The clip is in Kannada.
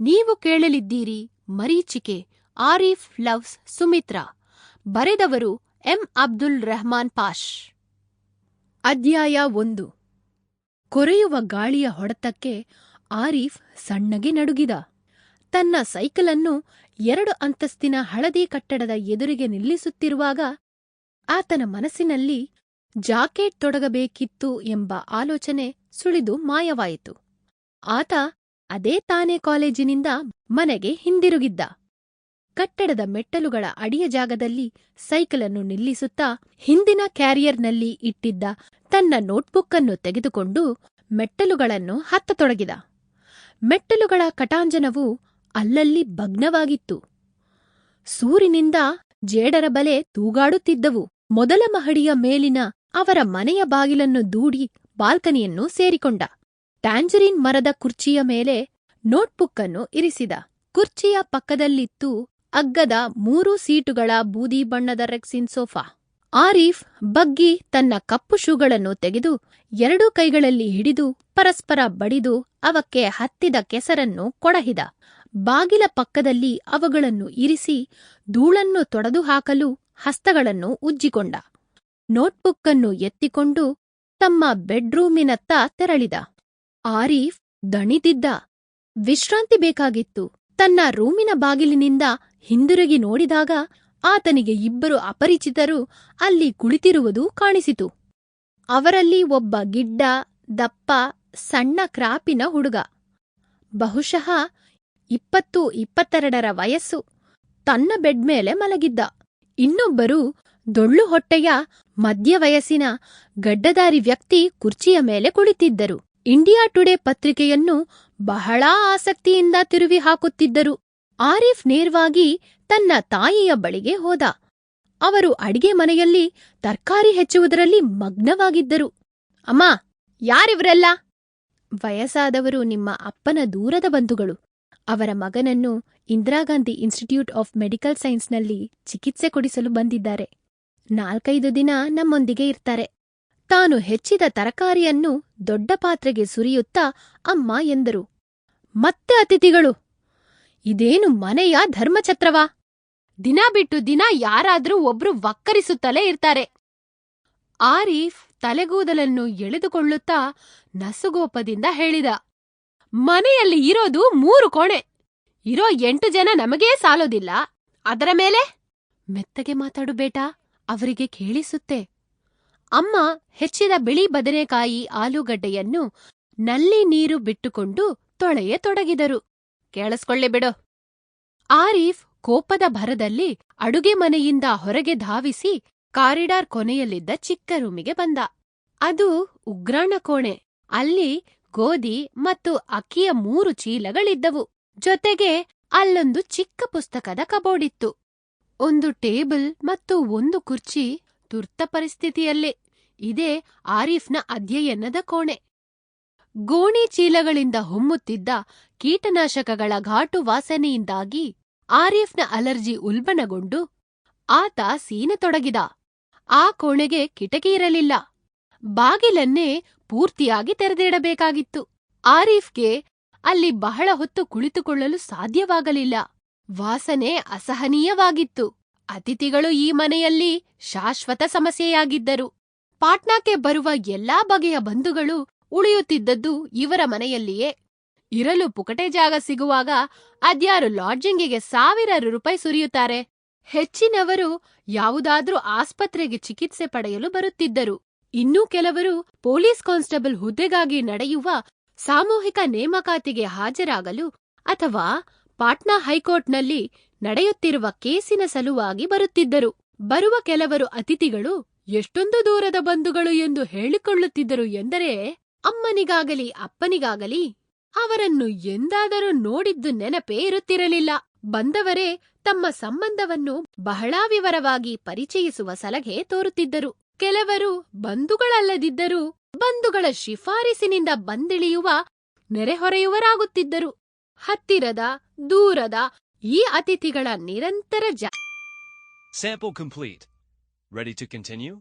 ನೀವು ಕೇಳಲಿದ್ದೀರಿ ಮರೀಚಿಕೆ. ಆರೀಫ್ ಲವ್ಸ್ ಸುಮಿತ್ರಾ. ಬರೆದವರು ಎಂ. ಅಬ್ದುಲ್ ರೆಹಮಾನ್ ಪಾಷ್. ಅಧ್ಯಾಯ ಒಂದು. ಕೊರೆಯುವ ಗಾಳಿಯ ಹೊಡೆತಕ್ಕೆ ಆರೀಫ್ ಸಣ್ಣಗೆ ನಡುಗಿದ. ತನ್ನ ಸೈಕಲನ್ನು ಎರಡು ಅಂತಸ್ತಿನ ಹಳದಿ ಕಟ್ಟಡದ ಎದುರಿಗೆ ನಿಲ್ಲಿಸುತ್ತಿರುವಾಗ ಆತನ ಮನಸ್ಸಿನಲ್ಲಿ ಜಾಕೆಟ್ ತೊಡಗಬೇಕಿತ್ತು ಎಂಬ ಆಲೋಚನೆ ಸುಳಿದು ಮಾಯವಾಯಿತು. ಆತ ಅದೇ ತಾನೇ ಕಾಲೇಜಿನಿಂದ ಮನೆಗೆ ಹಿಂದಿರುಗಿದ್ದ. ಕಟ್ಟಡದ ಮೆಟ್ಟಲುಗಳ ಅಡಿಯ ಜಾಗದಲ್ಲಿ ಸೈಕಲನ್ನು ನಿಲ್ಲಿಸುತ್ತಾ ಹಿಂದಿನ ಕ್ಯಾರಿಯರ್ನಲ್ಲಿ ಇಟ್ಟಿದ್ದ ತನ್ನ ನೋಟ್ಬುಕ್ಕನ್ನು ತೆಗೆದುಕೊಂಡು ಮೆಟ್ಟಲುಗಳನ್ನು ಹತ್ತತೊಡಗಿದ. ಮೆಟ್ಟಲುಗಳ ಕಟಾಂಜನವು ಅಲ್ಲಲ್ಲಿ ಭಗ್ನವಾಗಿತ್ತು. ಸೂರಿನಿಂದ ಜೇಡರ ಬಲೆ ತೂಗಾಡುತ್ತಿದ್ದವು. ಮೊದಲ ಮಹಡಿಯ ಮೇಲಿನ ಅವರ ಮನೆಯ ಬಾಗಿಲನ್ನು ದೂಡಿ ಬಾಲ್ಕನಿಯನ್ನು ಸೇರಿಕೊಂಡ. ಟ್ಯಾಂಜರಿನ್ ಮರದ ಕುರ್ಚಿಯ ಮೇಲೆ ನೋಟ್ಬುಕ್ ಅನ್ನು ಇರಿಸಿದ. ಕುರ್ಚಿಯ ಪಕ್ಕದಲ್ಲಿತ್ತು ಅಗ್ಗದ ಮೂರು ಸೀಟುಗಳ ಬೂದಿ ಬಣ್ಣದ ರೆಕ್ಸಿನ್ ಸೋಫಾ. ಆರೀಫ್ ಬಗ್ಗಿ ತನ್ನ ಕಪ್ಪು ಶೂಗಳನ್ನು ತೆಗೆದು ಎರಡೂ ಕೈಗಳಲ್ಲಿ ಹಿಡಿದು ಪರಸ್ಪರ ಬಡಿದು ಅವಕ್ಕೆ ಹತ್ತಿದ ಕೆಸರನ್ನು ಕೊಡಹಿದ. ಬಾಗಿಲ ಪಕ್ಕದಲ್ಲಿ ಅವುಗಳನ್ನು ಇರಿಸಿ ಧೂಳನ್ನು ತೊಡೆದು ಹಾಕಲು ಹಸ್ತಗಳನ್ನು ಉಜ್ಜಿಕೊಂಡ. ನೋಟ್ಬುಕ್ಕನ್ನು ಎತ್ತಿಕೊಂಡು ತಮ್ಮ ಬೆಡ್ರೂಮಿನತ್ತ ತೆರಳಿದ. ಆರೀಫ್ ದಣಿದಿದ್ದ. ವಿಶ್ರಾಂತಿ ಬೇಕಾಗಿತ್ತು. ತನ್ನ ರೂಮಿನ ಬಾಗಿಲಿನಿಂದ ಹಿಂದಿರುಗಿ ನೋಡಿದಾಗ ಆತನಿಗೆ ಇಬ್ಬರು ಅಪರಿಚಿತರು ಅಲ್ಲಿ ಕುಳಿತಿರುವುದು ಕಾಣಿಸಿತು. ಅವರಲ್ಲಿ ಒಬ್ಬ ಗಿಡ್ಡ, ದಪ್ಪ, ಸಣ್ಣ ಕ್ರಾಪಿನ ಹುಡುಗ. ಬಹುಶಃ ಇಪ್ಪತ್ತು ಇಪ್ಪತ್ತೆರಡರ ವಯಸ್ಸು. ತನ್ನ ಬೆಡ್ ಮೇಲೆ ಮಲಗಿದ್ದ. ಇನ್ನೊಬ್ಬರು ದೊಳ್ಳು ಹೊಟ್ಟೆಯ ಮಧ್ಯವಯಸ್ಸಿನ ಗಡ್ಡದಾರಿ ವ್ಯಕ್ತಿ ಕುರ್ಚಿಯ ಮೇಲೆ ಕುಳಿತಿದ್ದರು. ಇಂಡಿಯಾ ಟುಡೇ ಪತ್ರಿಕೆಯನ್ನು ಬಹಳ ಆಸಕ್ತಿಯಿಂದ ತಿರುವಿ ಹಾಕುತ್ತಿದ್ದರು ಆರಿಫ್ ನೇರವಾಗಿ ತನ್ನ ತಾಯಿಯ ಬಳಿಗೆ ಹೋದ. ಅವರು ಅಡಿಗೆ ಮನೆಯಲ್ಲಿ ತರ್ಕಾರಿ ಹೆಚ್ಚುವುದರಲ್ಲಿ ಮಗ್ನವಾಗಿದ್ದರು. ಅಮ್ಮ, ಯಾರಿವ್ರೆಲ್ಲ? ವಯಸ್ಸಾದವರು ನಿಮ್ಮ ಅಪ್ಪನ ದೂರದ ಬಂಧುಗಳು. ಅವರ ಮಗನನ್ನು ಇಂದಿರಾಗಾಂಧಿ ಇನ್ಸ್ಟಿಟ್ಯೂಟ್ ಆಫ್ ಮೆಡಿಕಲ್ ಸೈನ್ಸ್ನಲ್ಲಿ ಚಿಕಿತ್ಸೆ ಕೊಡಿಸಲು ಬಂದಿದ್ದಾರೆ. ನಾಲ್ಕೈದು ದಿನ ನಮ್ಮೊಂದಿಗೆ ಇರ್ತಾರೆ. ತಾನು ಹೆಚ್ಚಿದ ತರಕಾರಿಯನ್ನು ದೊಡ್ಡ ಪಾತ್ರೆಗೆ ಸುರಿಯುತ್ತಾ ಅಮ್ಮ ಎಂದರು. ಮತ್ತೆ ಅತಿಥಿಗಳು, ಇದೇನು ಮನೆಯ ಧರ್ಮಛತ್ರವಾ? ದಿನ ಬಿಟ್ಟು ದಿನ ಯಾರಾದ್ರೂ ಒಬ್ರು ವಕ್ಕರಿಸುತ್ತಲೇ ಇರ್ತಾರೆ. ಆರೀಫ್ ತಲೆಗೂದಲನ್ನು ಎಳೆದುಕೊಳ್ಳುತ್ತಾ ನಸುಗೋಪದಿಂದ ಹೇಳಿದ, ಮನೆಯಲ್ಲಿ ಇರೋದು ಮೂರು ಕೋಣೆ. ಇರೋ ಎಂಟು ಜನ ನಮಗೇ ಸಾಲೋದಿಲ್ಲ. ಅದರ ಮೇಲೆ? ಮೆತ್ತಗೆ ಮಾತಾಡು ಬೇಟಾ, ಅವರಿಗೆ ಕೇಳಿಸುತ್ತೆ. ಅಮ್ಮ ಹೆಚ್ಚಿದ ಬಿಳಿ ಬದನೆಕಾಯಿ ಆಲೂಗಡ್ಡೆಯನ್ನು ನಲ್ಲಿ ನೀರು ಬಿಟ್ಟುಕೊಂಡು ತೊಳೆಯ ತೊಡಗಿದರು. ಕೇಳಿಸ್ಕೊಳ್ಳಿ ಬಿಡು. ಆರೀಫ್ ಕೋಪದ ಭರದಲ್ಲಿ ಅಡುಗೆ ಮನೆಯಿಂದ ಹೊರಗೆ ಧಾವಿಸಿ ಕಾರಿಡಾರ್ ಕೊನೆಯಲ್ಲಿದ್ದ ಚಿಕ್ಕ ರೂಮಿಗೆ ಬಂದ. ಅದು ಉಗ್ರಾಣ ಕೋಣೆ. ಅಲ್ಲಿ ಗೋಧಿ ಮತ್ತು ಅಕ್ಕಿಯ ಮೂರು ಚೀಲಗಳಿದ್ದವು. ಜೊತೆಗೆ ಅಲ್ಲೊಂದು ಚಿಕ್ಕ ಪುಸ್ತಕದ ಕಬೋರ್ಡಿತ್ತು ಒಂದು ಟೇಬಲ್ ಮತ್ತು ಒಂದು ಕುರ್ಚಿ ತುರ್ತ ಪರಿಸ್ಥಿತಿಯಲ್ಲೇ. ಇದೇ ಆರೀಫ್ನ ಅಧ್ಯಯನದ ಕೋಣೆ. ಗೋಣಿ ಚೀಲಗಳಿಂದ ಹೊಮ್ಮುತ್ತಿದ್ದ ಕೀಟನಾಶಕಗಳ ಘಾಟು ವಾಸನೆಯಿಂದಾಗಿ ಆರೀಫ್ನ ಅಲರ್ಜಿ ಉಲ್ಬಣಗೊಂಡು ಆತ ಸೀನತೊಡಗಿದ ಆ ಕೋಣೆಗೆ ಕಿಟಕಿ ಇರಲಿಲ್ಲ. ಬಾಗಿಲನ್ನೇ ಪೂರ್ತಿಯಾಗಿ ತೆರೆದಿಡಬೇಕಾಗಿತ್ತು. ಆರೀಫ್ಗೆ ಅಲ್ಲಿ ಬಹಳ ಹೊತ್ತು ಕುಳಿತುಕೊಳ್ಳಲು ಸಾಧ್ಯವಾಗಲಿಲ್ಲ. ವಾಸನೆ ಅಸಹನೀಯವಾಗಿತ್ತು. ಅತಿಥಿಗಳು ಈ ಮನೆಯಲ್ಲಿ ಶಾಶ್ವತ ಸಮಸ್ಯೆಯಾಗಿದ್ದರು. ಪಾಟ್ನಾಕ್ಕೆ ಬರುವ ಎಲ್ಲಾ ಬಗೆಯ ಬಂಧುಗಳು ಉಳಿಯುತ್ತಿದ್ದದ್ದು ಇವರ ಮನೆಯಲ್ಲಿಯೇ. ಇರಲು ಪುಕಟೆ ಜಾಗ ಸಿಗುವಾಗ ಅದ್ಯಾರು ಲಾಡ್ಜಿಂಗಿಗೆ ಸಾವಿರಾರು ರೂಪಾಯಿ ಸುರಿಯುತ್ತಾರೆ. ಹೆಚ್ಚಿನವರು ಯಾವುದಾದ್ರೂ ಆಸ್ಪತ್ರೆಗೆ ಚಿಕಿತ್ಸೆ ಪಡೆಯಲು ಬರುತ್ತಿದ್ದರು. ಇನ್ನೂ ಕೆಲವರು ಪೊಲೀಸ್ ಕಾನ್ಸ್ಟೇಬಲ್ ಹುದ್ದೆಗಾಗಿ ನಡೆಯುವ ಸಾಮೂಹಿಕ ನೇಮಕಾತಿಗೆ ಹಾಜರಾಗಲು ಅಥವಾ ಪಾಟ್ನಾ ಹೈಕೋರ್ಟ್ನಲ್ಲಿ ನಡೆಯುತ್ತಿರುವ ಕೇಸಿನ ಸಲುವಾಗಿ ಬರುತ್ತಿದ್ದರು. ಬರುವ ಕೆಲವರು ಅತಿಥಿಗಳು ಎಷ್ಟೊಂದು ದೂರದ ಬಂಧುಗಳು ಎಂದು ಹೇಳಿಕೊಳ್ಳುತ್ತಿದ್ದರು ಎಂದರೆ ಅಮ್ಮನಿಗಾಗಲಿ, ಅಪ್ಪನಿಗಾಗಲಿ ಅವರನ್ನು ಎಂದಾದರೂ ನೋಡಿದ್ದು ನೆನಪೇ ಇರುತ್ತಿರಲಿಲ್ಲ. ಬಂದವರೇ ತಮ್ಮ ಸಂಬಂಧವನ್ನು ಬಹಳ ವಿವರವಾಗಿ ಪರಿಚಯಿಸುವ ಸಲಹೆ ತೋರುತ್ತಿದ್ದರು. ಕೆಲವರು ಬಂಧುಗಳಲ್ಲದಿದ್ದರೂ ಬಂಧುಗಳ ಶಿಫಾರಿಸಿನಿಂದ ಬಂದಿಳಿಯುವ ನೆರೆಹೊರೆಯುವರಾಗುತ್ತಿದ್ದರು. ಹತ್ತಿರದ ದೂರದ ಈ ಅತಿಥಿಗಳ ನಿರಂತರ ಜೇಪೋ ಕಂಪ್ಲೀಟ್ ರೆಡಿ ಟು ಕಂಟಿನ್ಯೂ